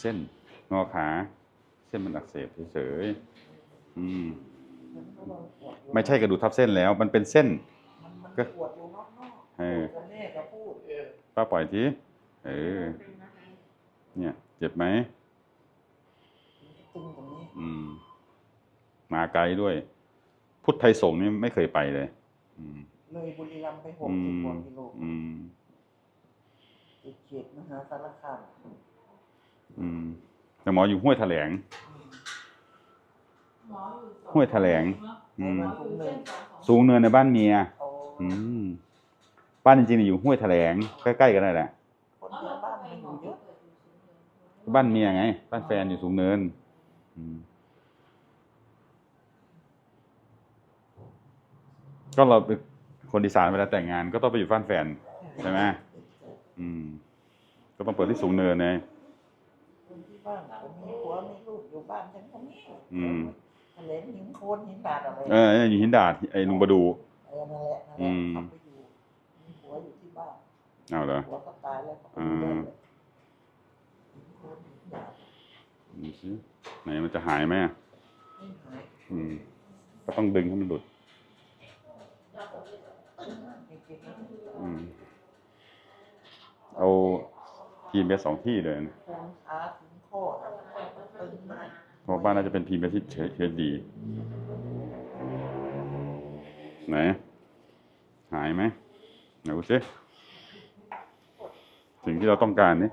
เส้นงอขา เส้นมันอักเสบเฉยๆอืมมันก็ว่าปวดอยู่ไม่ใช่กระดูกทับเส้นแล้ว มันเป็นเส้นมันมันก็ปวดอยู่นอกนอกเออกับแม่ก็พูดป้าปล่อยทีเออ เนี่ย เจ็บไหมตึงตรงนี้อืม มาไกลด้วย พุทธไทยสงฆ์นี่ไม่เคยไปเลย อืม เลยบุรีรัมย์ไปหกอืสิบมกว่ากิโลอืม ติดเขตมหาสารคาม อืมแต่หมออยู่ห้วยแถลงห้ห้ววยยแถแถลลงงอืมสูสูงงเนิเนินนในบ้านเมียเอาอืม บ้านจริงๆเนี่ยอยู่ห้วยแถลง ใกล้ๆกันนั่นแหละ คนที่บ้านมันอยู่เยอะบ้านเมียไง บ้านแฟนอยู่สูงเนิน อืม ก็เราเป็นคนอีสานเวลาแต่งงาน ก็ต้องไปอยู่บ้านแฟน ใช่ไหมอืม ก็ต้องเปิดที่สูงเนินไงคนที่ บ้านผมมีผัวมีลูกอยู่บ้านฉันก็มีอืมทะเลหินโคนหินดาดอะไรเอออยู่หินดาดไอ้ลุงประดู เออนั่นแหละนั่นแหอืละมเขาไปอยู่มีผัวอยู่ที่บ้านเอาเหรอผัวก็ตายแล้วก็ไปอยู่ด้วยเลยหินโคนหินดาดดูสิไหนมันจะหายไหมอะไม่หายอืม ก็ต้องดึงให้มันหลุดจริงๆอืม เอาพีมไปสองที่เลยนะโคนขาถึงข้อนะตึงมาก เพราะบ้านน่าจะเป็นพีเมไปที่เฉยเฉยดีไหน หายไหมไหนดูสิสิ่งที่เราต้องการนี่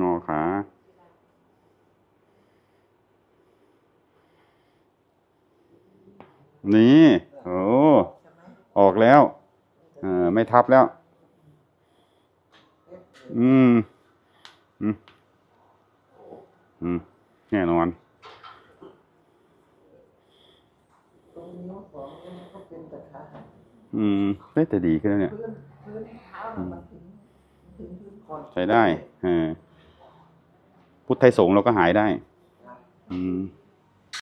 งอขานี่โอ้ออกแล้วเออไม่ทับแล้ว อืมอืม อืมแน่นอนตรงนิ้วสองเนี่ยมันก็เป็นแต่ขาหักอืมได้แต่ดีขึ้นแล้วเนี่ยพื้นพื้นเท้าน่ะมันถึงถึงพื้นก่อนใช้ได้เออพุทธไทยสงฆ์เราก็หายได้ อืมเ